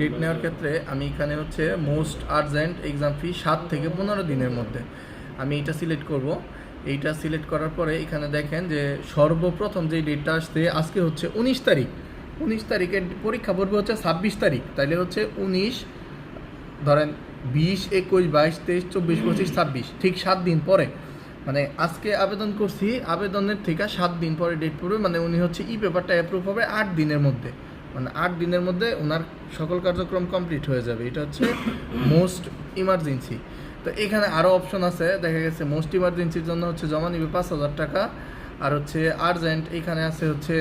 Date নেওয়ার ক্ষেত্রে আমি এখানে হচ্ছে মোস্ট আর্জেন্ট এক্সাম ফি সাত থেকে পনেরো দিনের মধ্যে। আমি এটা সিলেক্ট করব। এইটা সিলেক্ট করার পরে এখানে দেখেন যে সর্বপ্রথম যে ডেটটা আসছে, আজকে হচ্ছে উনিশ তারিখ। উনিশ তারিখের পরীক্ষা পড়বে হচ্ছে ছাব্বিশ তারিখ। তাইলে হচ্ছে উনিশ, ধরেন বিশ, একুশ, বাইশ, তেইশ, চব্বিশ, পঁচিশ, ছাব্বিশ, ঠিক সাত দিন পরে। মানে আজকে আবেদন করছি, আবেদনের থেকে সাত দিন পরে ডেট পড়বে মানে উনি হচ্ছে ই পেপারটা অ্যাপ্রুভ হবে আট দিনের মধ্যে। মানে আট দিনের মধ্যে ওনার সকল কার্যক্রম কমপ্লিট হয়ে যাবে। এটা হচ্ছে মোস্ট ইমার্জেন্সি তো এখানে আরও অপশন আছে, দেখা গেছে মোস্ট ইমার্জেন্সির জন্য হচ্ছে জমা নিবে পাঁচ হাজার টাকা। আর হচ্ছে আর্জেন্ট এখানে আছে হচ্ছে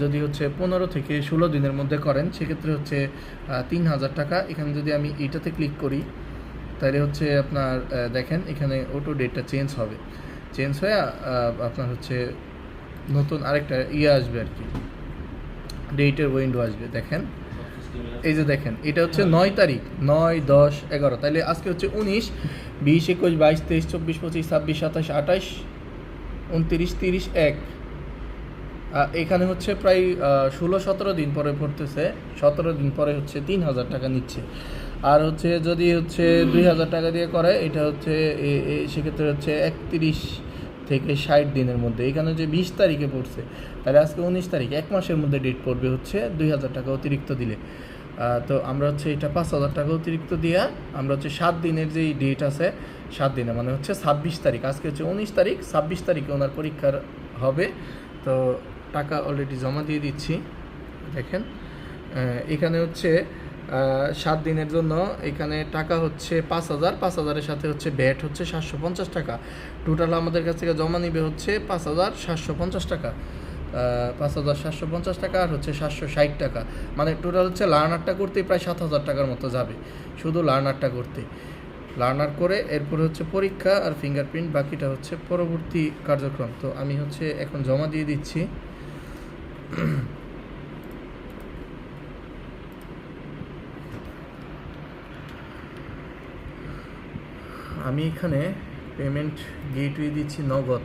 যদি হচ্ছে পনেরো থেকে ষোলো দিনের মধ্যে করেন, সেক্ষেত্রে হচ্ছে তিন হাজার টাকা। এখানে যদি আমি এইটাতে ক্লিক করি, তাহলে হচ্ছে আপনার দেখেন এখানে অটো ডেটটা চেঞ্জ হবে। চেঞ্জ হয়ে আপনার হচ্ছে নতুন আরেকটা ইয়ে আসবে আর কি। ডেটের উইন্ডো আসবে, দেখেন। এই যে দেখেন, এটা হচ্ছে নয় তারিখ, নয়, দশ, এগারো। তাহলে আজকে হচ্ছে উনিশ, বিশ, একুশ, বাইশ, তেইশ, চব্বিশ, পঁচিশ, ছাব্বিশ, সাতাশ, আঠাশ, উনত্রিশ, তিরিশ, এক। এখানে হচ্ছে প্রায় ষোলো, সতেরো দিন পরে পড়তেছে, সতেরো দিন পরে হচ্ছে তিন হাজার টাকা নিচ্ছে। আর হচ্ছে যদি হচ্ছে দুই হাজার টাকা দিয়ে করে, এটা হচ্ছে সেক্ষেত্রে হচ্ছে একত্রিশ থেকে ষাট দিনের মধ্যে। এখানে যে বিশ তারিখে পড়ছে, তাহলে আজকে উনিশ তারিখ, এক মাসের মধ্যে ডেট পড়বে হচ্ছে দুই হাজার টাকা অতিরিক্ত দিলে। তো আমরা হচ্ছে এটা পাঁচ হাজার টাকা অতিরিক্ত দিয়া আমরা হচ্ছে সাত দিনের যেই ডেট আছে, সাত দিনে মানে হচ্ছে ছাব্বিশ তারিখ, আজকে হচ্ছে উনিশ তারিখ, ছাব্বিশ তারিখে ওনার পরীক্ষার হবে। তো টাকা অলরেডি জমা দিয়ে দিচ্ছি, দেখেন। এখানে হচ্ছে সাত দিনের জন্য এখানে টাকা হচ্ছে পাঁচ হাজার। পাঁচ হাজারের সাথে হচ্ছে ব্যাট হচ্ছে সাতশো পঞ্চাশ টাকা। টোটাল আমাদের কাছ থেকে জমা নিবে হচ্ছে পাঁচ হাজার সাতশো পঞ্চাশ টাকা। পাঁচ হাজার সাতশো পঞ্চাশ টাকা আর হচ্ছে সাতশো ষাট টাকা। মানে টোটাল হচ্ছে লার্নারটা করতে প্রায় সাত হাজার টাকার মতো যাবে। শুধু লার্নারটা করতে। লার্নার করে এরপরে হচ্ছে পরীক্ষা আর ফিঙ্গারপ্রিন্ট বাকিটা হচ্ছে পরবর্তী কার্যক্রম। তো আমি হচ্ছে এখন জমা দিয়ে দিচ্ছি। আমি এখানে পেমেন্ট গেটওয়ে দিচ্ছি নগদ।